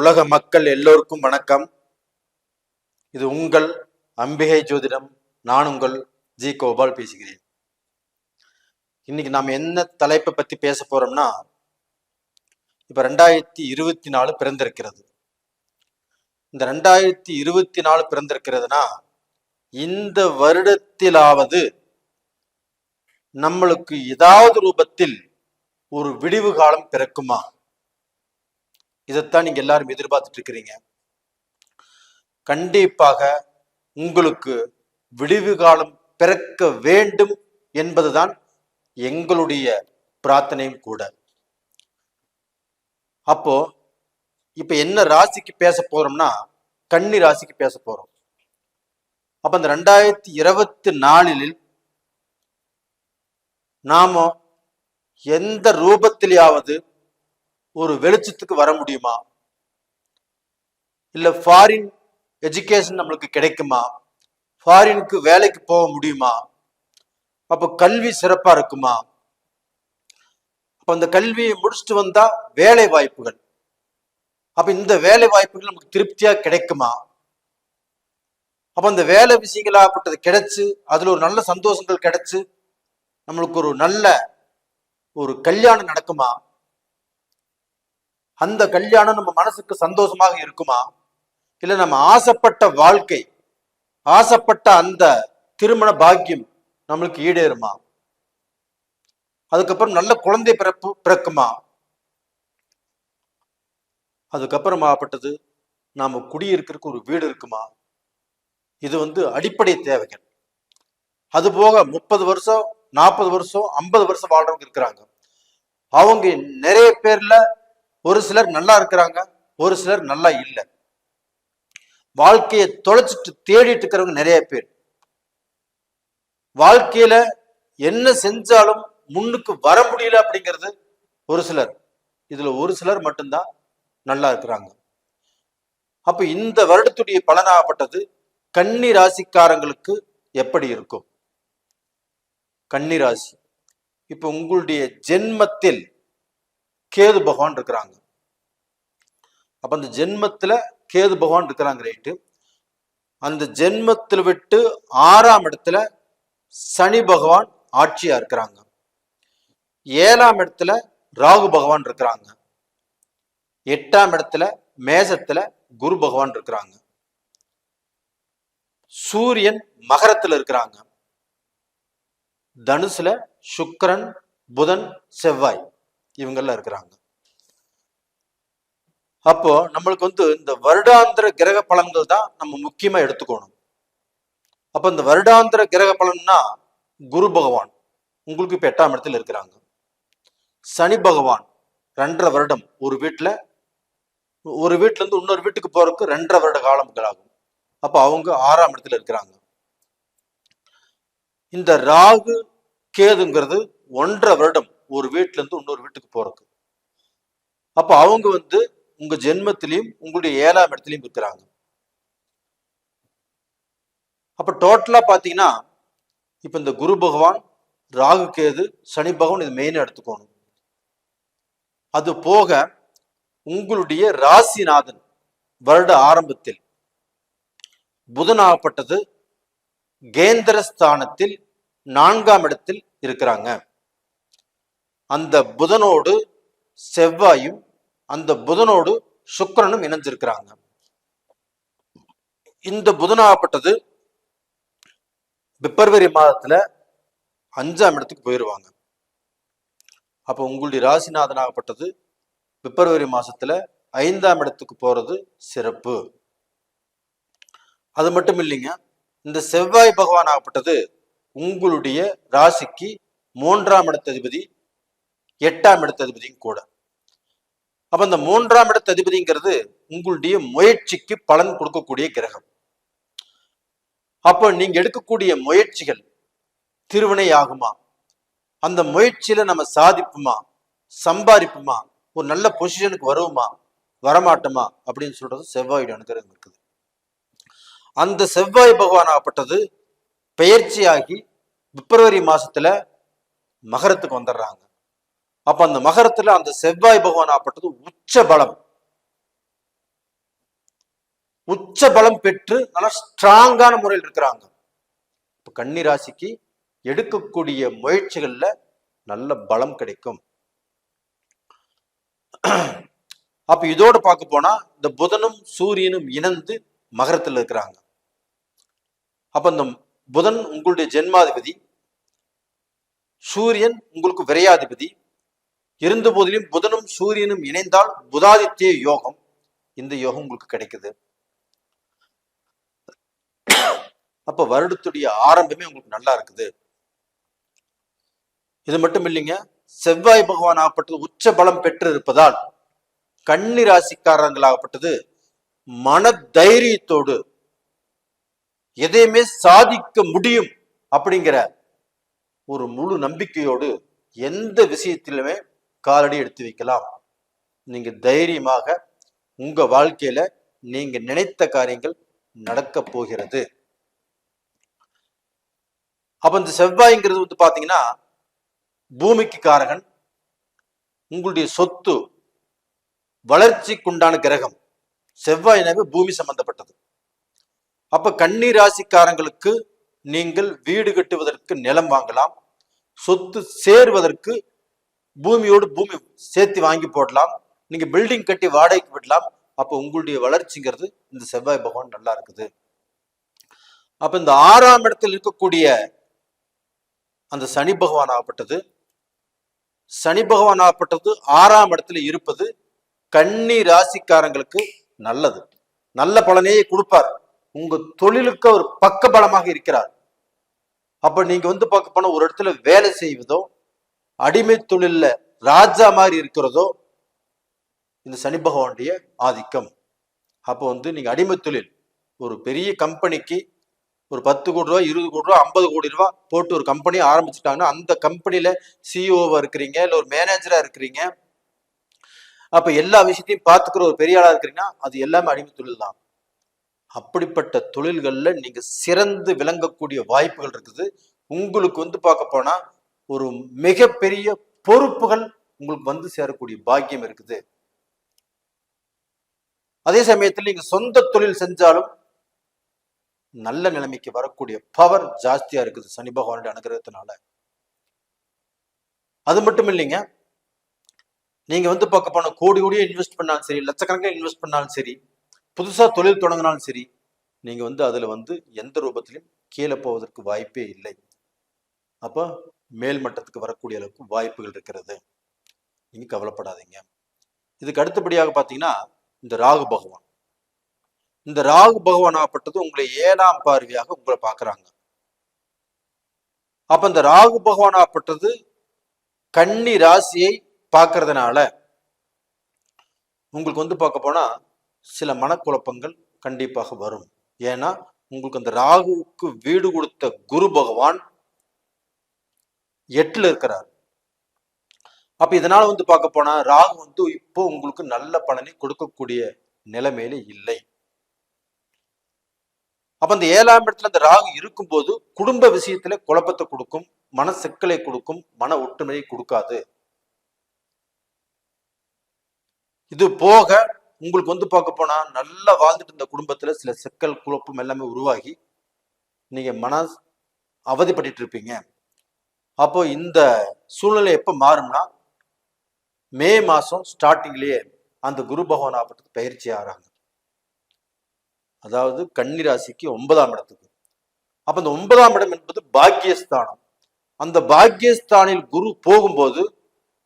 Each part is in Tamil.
உலக மக்கள் எல்லோருக்கும் வணக்கம். இது உங்கள் அம்பிகை ஜோதிடம். நான் உங்கள் ஜி கோபால் பேசுகிறேன். இன்னைக்கு நாம் என்ன தலைப்பை பத்தி பேச போறோம்னா இப்ப ரெண்டாயிரத்தி இருபத்தி நாலு பிறந்திருக்கிறது. இந்த ரெண்டாயிரத்தி இருபத்தி நாலு பிறந்திருக்கிறதுனா இந்த வருடத்திலாவது நம்மளுக்கு ஏதாவது ரூபத்தில் ஒரு விடிவு காலம் பிறக்குமா? இதைத்தான் நீங்க எல்லாரும் எதிர்பார்த்துட்டு இருக்கிறீங்க கண்டிப்பாக உங்களுக்கு விடிவு காலம் பிறக்க வேண்டும் என்பதுதான் எங்களுடைய பிரார்த்தனையும் கூட. அப்போ இப்ப என்ன ராசிக்கு பேச போறோம்னா கன்னி ராசிக்கு பேச போறோம். அப்ப இந்த ரெண்டாயிரத்தி இருபத்தி நாலில் நாம எந்த ரூபத்திலேயாவது ஒரு வெளிச்சத்துக்கு வர முடியுமா? இல்ல ஃபாரின் எஜுகேஷன் நம்மளுக்கு கிடைக்குமா? ஃபாரினுக்கு வேலைக்கு போக முடியுமா? அப்ப கல்வி சிறப்பா இருக்குமா? அப்ப அந்த கல்வியை முடிச்சுட்டு வந்தா வேலை வாய்ப்புகள். அப்ப இந்த வேலை வாய்ப்புகள் நமக்கு திருப்தியா கிடைக்குமா? அப்ப அந்த வேலை விஷயங்களாகப்பட்டது கிடைச்சு அதுல ஒரு நல்ல சந்தோஷங்கள் கிடைச்சு நம்மளுக்கு ஒரு நல்ல ஒரு கல்யாணம் நடக்குமா? அந்த கல்யாணம் நம்ம மனசுக்கு சந்தோஷமாக இருக்குமா? இல்ல நம்ம ஆசைப்பட்ட வாழ்க்கை ஆசைப்பட்ட அந்த திருமண பாக்கியம் நம்மளுக்கு ஈடேறுமா? அதுக்கப்புறம் நல்ல குழந்தை பிறப்பு பிறக்குமா? அதுக்கப்புறம் ஆகப்பட்டது நாம குடியிருக்கிறதுக்கு ஒரு வீடு இருக்குமா? இது வந்து அடிப்படை தேவைகள். அது போக முப்பது வருஷம் நாற்பது வருஷம் ஐம்பது வருஷம் வாழ்றவங்க இருக்கிறாங்க. அவங்க நிறைய பேர்ல ஒரு சிலர் நல்லா இருக்கிறாங்க ஒரு சிலர் நல்லா இல்லை. வாழ்க்கையை தொலைச்சிட்டு தேடிட்டு இருக்கிறவங்க நிறைய பேர். வாழ்க்கையில என்ன செஞ்சாலும் முன்னுக்கு வர முடியல அப்படிங்கிறது ஒரு சிலர். இதுல ஒரு சிலர் மட்டும்தான் நல்லா இருக்கிறாங்க. அப்ப இந்த வருடத்துடைய பலனாகப்பட்டது கன்னி ராசிக்காரங்களுக்கு எப்படி இருக்கும்? கன்னி ராசி. இப்ப உங்களுடைய ஜென்மத்தில் கேது பகவான் இருக்கிறாங்க. அப்ப அந்த ஜென்மத்துல கேது பகவான் இருக்கிறாங்க ரைட்டு அந்த ஜென்மத்தில் விட்டு ஆறாம் இடத்துல சனி பகவான் ஆட்சியா இருக்கிறாங்க. ஏழாம் இடத்துல ராகு பகவான் இருக்கிறாங்க. எட்டாம் இடத்துல மேசத்துல குரு பகவான் இருக்கிறாங்க. சூரியன் மகரத்துல இருக்கிறாங்க. தனுசுல சுக்கரன் புதன் செவ்வாய். இவங்கெல்லாம் இருக்கிறாங்க. அப்போ நம்மளுக்கு வந்து இந்த வருடாந்திர கிரக பலன்கள் தான் நம்ம முக்கியமா எடுத்துக்கணும். அப்ப இந்த வருடாந்திர கிரக பலன்னா குரு பகவான் உங்களுக்கு இப்ப எட்டாம் இடத்துல இருக்கிறாங்க. சனி பகவான் ரெண்டரை வருடம் ஒரு வீட்டுல ஒரு வீட்டுல இருந்து இன்னொரு வீட்டுக்கு போறதுக்கு ரெண்டரை வருட காலங்கள் ஆகும். அப்ப அவங்க ஆறாம் இடத்துல இருக்கிறாங்க. இந்த ராகு கேதுங்கிறது ஒன்றரை வருடம் ஒரு வீட்டுல இருந்து இன்னொரு வீட்டுக்கு போறதுக்கு. அப்ப அவங்க வந்து உங்க ஜென்மத்திலையும் உங்களுடைய ஏழாம் இடத்துலயும் இருக்கிறாங்க. அப்ப டோட்டலா பாத்தீங்கன்னா இப்ப இந்த குரு பகவான் ராகு கேது சனி பகவான் இது மெயினா எடுத்துக்கணும். அது போக உங்களுடைய ராசிநாதன் வருட ஆரம்பத்தில் புதனாகப்பட்டது கேந்திரஸ்தானத்தில் நான்காம் இடத்தில் இருக்கிறாங்க. அந்த புதனோடு செவ்வாயும் அந்த புதனோடு சுக்கரனும் இணைஞ்சிருக்கிறாங்க இந்த புதனாகப்பட்டது பிப்ரவரி மாதத்துல அஞ்சாம் இடத்துக்கு போயிடுவாங்க அப்போ உங்களுடைய ராசிநாதனாகப்பட்டது பிப்ரவரி மாசத்துல ஐந்தாம் இடத்துக்கு போறது சிறப்பு. அது மட்டும் இல்லைங்க இந்த செவ்வாய் பகவான் ஆகப்பட்டது உங்களுடைய ராசிக்கு மூன்றாம் இடத்ததிபதி எட்டாம் இடத்ததிபதியும் கூட. அப்ப இந்த மூன்றாம் இடத்ததிபதிங்கிறது உங்களுடைய முயற்சிக்கு பலன் கொடுக்கக்கூடிய கிரகம். அப்போ நீங்க எடுக்கக்கூடிய முயற்சிகள் திருவினை ஆகுமா? அந்த முயற்சியில நம்ம சாதிப்புமா? சம்பாதிப்புமா? ஒரு நல்ல பொசிஷனுக்கு வருவோமா? வரமாட்டோமா? அப்படின்னு சொல்றது செவ்வாயுடைய அனுகிரகம் இருக்குது. அந்த செவ்வாய் பகவான் ஆகப்பட்டது பெயர்ச்சியாகி பிப்ரவரி மாசத்துல மகரத்துக்கு வந்துடுறாங்க. அப்ப அந்த மகரத்துல அந்த செவ்வாய் பகவான் ஆகப்பட்டது உச்ச பலம். உச்ச பலம் பெற்று நல்லா ஸ்ட்ராங்கான முறையில் இருக்கிறாங்க. இப்ப கன்னி ராசிக்கு எடுக்கக்கூடிய முயற்சிகள்ல நல்ல பலம் கிடைக்கும். அப்ப இதோட பார்க்க போனா இந்த புதனும் சூரியனும் இணைந்து மகரத்தில் இருக்கிறாங்க. அப்ப இந்த புதன் உங்களுடைய ஜென்மாதிபதி சூரியன் உங்களுக்கு விரையாதிபதி இருந்த போதிலும் புதனும் சூரியனும் இணைந்தால் புதாதித்ய யோகம் இந்த யோகம் உங்களுக்கு கிடைக்குது. அப்ப வருடத்துடைய ஆரம்பமே உங்களுக்கு நல்லா இருக்குது. இது மட்டும் இல்லைங்க செவ்வாய் பகவான் ஆகப்பட்டது உச்ச பலம் பெற்று இருப்பதால் கன்னி ராசிக்காரங்களாகப்பட்டது மன தைரியத்தோடு எதையுமே சாதிக்க முடியும் அப்படிங்கிற ஒரு முழு நம்பிக்கையோடு எந்த விஷயத்திலுமே காலடி எடுத்து வைக்கலாம். நீங்க தைரியமாக உங்க வாழ்க்கையில நீங்க நினைத்த காரியங்கள் நடக்க போகிறது. அப்ப இந்த செவ்வாய்ங்கிறது வந்து பாத்தீங்கன்னா பூமிக்கு காரகன். உங்களுடைய சொத்து வளர்ச்சிக்குண்டான கிரகம். செவ்வாயினாவே பூமி சம்பந்தப்பட்டது. அப்ப கன்னி ராசிக்காரங்களுக்கு நீங்கள் வீடு கட்டுவதற்கு நிலம் வாங்கலாம். சொத்து சேருவதற்கு பூமியோடு பூமி சேர்த்து வாங்கி போடலாம். நீங்க பில்டிங் கட்டி வாடகைக்கு விடலாம். அப்போ உங்களுடைய வளர்ச்சிங்கிறது இந்த செவ்வாய் பகவான் நல்லா இருக்குது. அப்ப இந்த ஆறாம் இடத்தில் இருக்கக்கூடிய அந்த சனி பகவான் ஆகப்பட்டது. சனி பகவான் ஆகப்பட்டது ஆறாம் இடத்துல இருப்பது கன்னி ராசிக்காரங்களுக்கு நல்லது. நல்ல பலனையே கொடுப்பார். உங்க தொழிலுக்கு ஒரு பக்க பலமாக இருக்கிறார். அப்ப நீங்க வந்து பார்க்க போனா ஒரு இடத்துல வேலை செய்வதோ அடிமை தொழில்ல ராஜா மாதிரி இருக்கிறதோ இந்த சனி பகவானுடைய ஆதிக்கம். அப்போ வந்து நீங்கள் அடிமை தொழில் ஒரு பெரிய கம்பெனிக்கு ஒரு பத்து கோடி ரூபா இருபது கோடி ரூபா ஐம்பது கோடி ரூபா போட்டு ஒரு கம்பெனி ஆரம்பிச்சுட்டாங்கன்னா அந்த கம்பெனியில் சிஇஓவாக இருக்கிறீங்க இல்லை ஒரு மேனேஜராக இருக்கிறீங்க அப்போ எல்லா விஷயத்தையும் பார்த்துக்கிற ஒரு பெரிய ஆளாக இருக்கிறீங்கன்னா அது எல்லாமே அடிமை தொழில் தான். அப்படிப்பட்ட தொழில்களில் நீங்கள் சிறந்து விளங்கக்கூடிய வாய்ப்புகள் இருக்குது. உங்களுக்கு வந்து பார்க்க போனால் ஒரு மிகப்பெரிய பொறுப்புகள் உங்களுக்கு வந்து சேரக்கூடிய பாக்கியம் இருக்குது. அதே சமயத்தில் நீங்க சொந்த தொழில் செஞ்சாலும் நல்ல நிலைமைக்கு வரக்கூடிய பவர் ஜாஸ்தியா இருக்குது சனி பகவானுடைய அனுகிரகத்தினால. அது மட்டும் இல்லைங்க நீங்க வந்து பார்க்க போன கோடி கோடியே இன்வெஸ்ட் பண்ணாலும் சரி லட்சக்கணக்கில் இன்வெஸ்ட் பண்ணாலும் சரி புதுசா தொழில் தொடங்கினாலும் சரி நீங்க வந்து அதுல வந்து எந்த ரூபத்திலும் கீழே போவதற்கு வாய்ப்பே இல்லை. அப்போ மேல் மட்டத்துக்கு வரக்கூடிய அளவுக்கு வாய்ப்புகள் இருக்கிறது. நீங்க கவலைப்படாதீங்க. இதுக்கு அடுத்தபடியாக பார்த்தீங்கன்னா இந்த ராகு பகவான். இந்த ராகு பகவான் ஆகப்பட்டது உங்களை ஏழாம் பார்வையாக உங்களை பார்க்கறாங்க அப்ப இந்த ராகு பகவான் ஆகப்பட்டது கன்னி ராசியை பார்க்கறதுனால உங்களுக்கு வந்து பார்க்க போனா சில மனக்குழப்பங்கள் கண்டிப்பாக வரும். ஏன்னா உங்களுக்கு அந்த ராகுவுக்கு வீடு கொடுத்த குரு பகவான் எட்டுல இருக்கிறார். அப்ப இதனால வந்து பார்க்க போனா ராகு வந்து இப்போ உங்களுக்கு நல்ல பலனை கொடுக்கக்கூடிய நிலைமையில இல்லை. அப்ப அந்த ஏழாம் இடத்துல அந்த ராகு இருக்கும்போது குடும்ப விஷயத்துல குழப்பத்தை கொடுக்கும் மன சிக்கலை கொடுக்கும் மன ஒற்றுமையை கொடுக்காது. இது போக உங்களுக்கு வந்து பார்க்க போனா நல்லா வாழ்ந்துட்டு இருந்த குடும்பத்துல சில சிக்கல் குழப்பம் எல்லாமே உருவாகி நீங்க மன அவதிப்பட்டு இருப்பீங்க. அப்போ இந்த சூழ்நிலை எப்போ மாறும்னா மே மாதம் ஸ்டார்டிங்லேயே அந்த குரு பகவான் ஆபத்துக்கு பயிற்சி ஆகிறாங்க அதாவது கன்னிராசிக்கு ஒன்பதாம் இடத்துக்கு. அப்போ இந்த ஒன்பதாம் இடம் என்பது பாக்கியஸ்தானம். அந்த பாக்கியஸ்தானில் குரு போகும்போது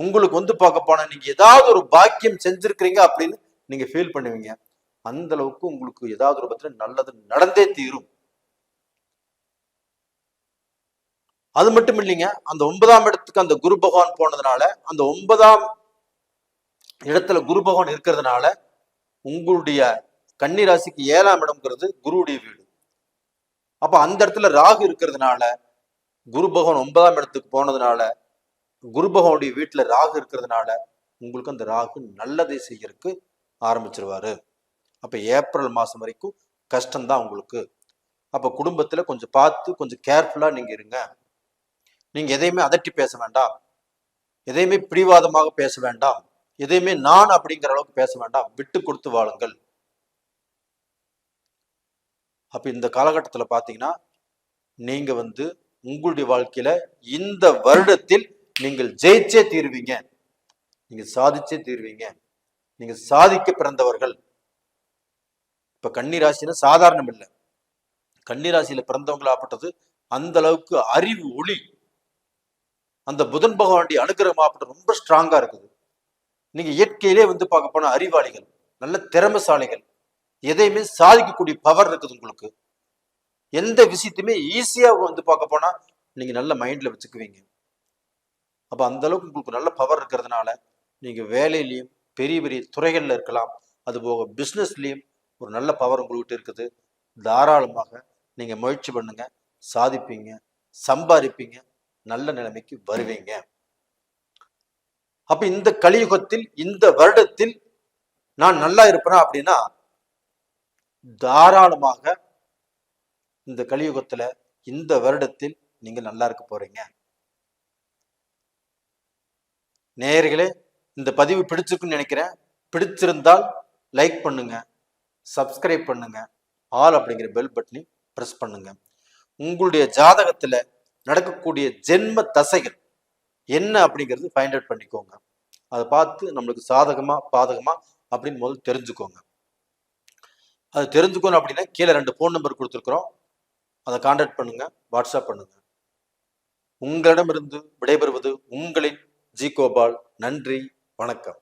உங்களுக்கு வந்து பார்க்க போனால் நீங்கள் ஏதாவது ஒரு பாக்கியம் செஞ்சுருக்கிறீங்க அப்படின்னு நீங்கள் ஃபீல் பண்ணுவீங்க. அந்த அளவுக்கு உங்களுக்கு ஏதாவது ஒரு பத்திரம் நல்லது நடந்தே தீரும். அது மட்டும் இல்லைங்க அந்த ஒன்பதாம் இடத்துக்கு அந்த குரு பகவான் போனதுனால அந்த ஒன்பதாம் இடத்துல குரு பகவான் இருக்கிறதுனால உங்களுடைய கன்னி ராசிக்கு ஏழாம் இடம்ங்கிறது குருவுடைய வீடு. அப்ப அந்த இடத்துல ராகு இருக்கிறதுனால குரு பகவான் ஒன்பதாம் இடத்துக்கு போனதுனால குரு பகவானுடைய வீட்டுல ராகு இருக்கிறதுனால உங்களுக்கு அந்த ராகு நல்லதை செய்யறதுக்கு ஆரம்பிச்சிருவாரு. அப்ப ஏப்ரல் மாசம் வரைக்கும் கஷ்டம்தான் உங்களுக்கு. அப்ப குடும்பத்துல கொஞ்சம் பார்த்து கொஞ்சம் கேர்ஃபுல்லா நீங்க இருங்க. நீங்க எதையுமே அதட்டி பேச வேண்டாம். எதையுமே பிடிவாதமாக பேச வேண்டாம். எதையுமே நான் அப்படிங்கிற அளவுக்கு பேச வேண்டாம். விட்டு கொடுத்து வாழுங்கள். அப்ப இந்த காலகட்டத்தில் பாத்தீங்கன்னா நீங்க வந்து உங்களுடைய வாழ்க்கையில இந்த வருடத்தில் நீங்கள் ஜெயிச்சே தீருவீங்க. நீங்க சாதிச்சே தீருவீங்க. நீங்க சாதிக்க பிறந்தவர்கள். இப்ப கன்னி சாதாரணம் இல்லை கன்னி ராசியில பிறந்தவங்களாப்பட்டது அந்த அளவுக்கு அறிவு ஒளி. அந்த புதன் பகவானுடைய அனுகிரகமாப்பட்டது ரொம்ப ஸ்ட்ராங்கா இருக்குது. நீங்க இயற்கையிலே வந்து பார்க்க போனா அறிவாளிகள் நல்ல திறமைசாலிகள் எதையுமே சாதிக்கக்கூடிய பவர் இருக்குது உங்களுக்கு. எந்த விஷயத்தையுமே ஈஸியா வந்து பார்க்க போனா நீங்க நல்ல மைண்ட்ல வச்சுக்குவீங்க. அப்ப அந்த அளவுக்கு உங்களுக்கு நல்ல பவர் இருக்கிறதுனால நீங்க வேலையிலையும் பெரிய பெரிய துறைகள்ல இருக்கலாம். அது போக ஒரு நல்ல பவர் உங்கள்கிட்ட இருக்குது. தாராளமாக நீங்க முயற்சி பண்ணுங்க சாதிப்பீங்க சம்பாதிப்பீங்க நல்ல நிலைமைக்கு வருவீங்க. அப்ப இந்த கலியுகத்தில் இந்த வருடத்தில் நான் நல்லா இருப்பேனா அப்படின்னா தாராளமாக இந்த கலியுகத்துல இந்த வருடத்தில் நீங்க நல்லா இருக்க போறீங்க. நேயர்களே இந்த பதிவு பிடிச்சிருக்குன்னு நினைக்கிறேன். பிடிச்சிருந்தால் லைக் பண்ணுங்க சப்ஸ்கிரைப் பண்ணுங்க ஆல் அப்படிங்கிற பெல் பட்டனை ப்ரெஸ் பண்ணுங்க. உங்களுடைய ஜாதகத்துல நடக்கக்கூடிய ஜென்ம தசைகள் என்ன அப்படிங்கிறது ஃபைண்ட் அவுட் பண்ணிக்கோங்க. அதை பார்த்து நம்மளுக்கு சாதகமா பாதகமா அப்படின்னு முதல் தெரிஞ்சுக்கோங்க. அது தெரிஞ்சுக்கணும் அப்படின்னா கீழே ரெண்டு ஃபோன் நம்பர் கொடுத்துருக்குறோம். அதை காண்டாக்ட் பண்ணுங்க வாட்ஸ்அப் பண்ணுங்க. உங்களிடமிருந்து விடைபெறுவது உங்களின் ஜி கோபால் நன்றி வணக்கம்.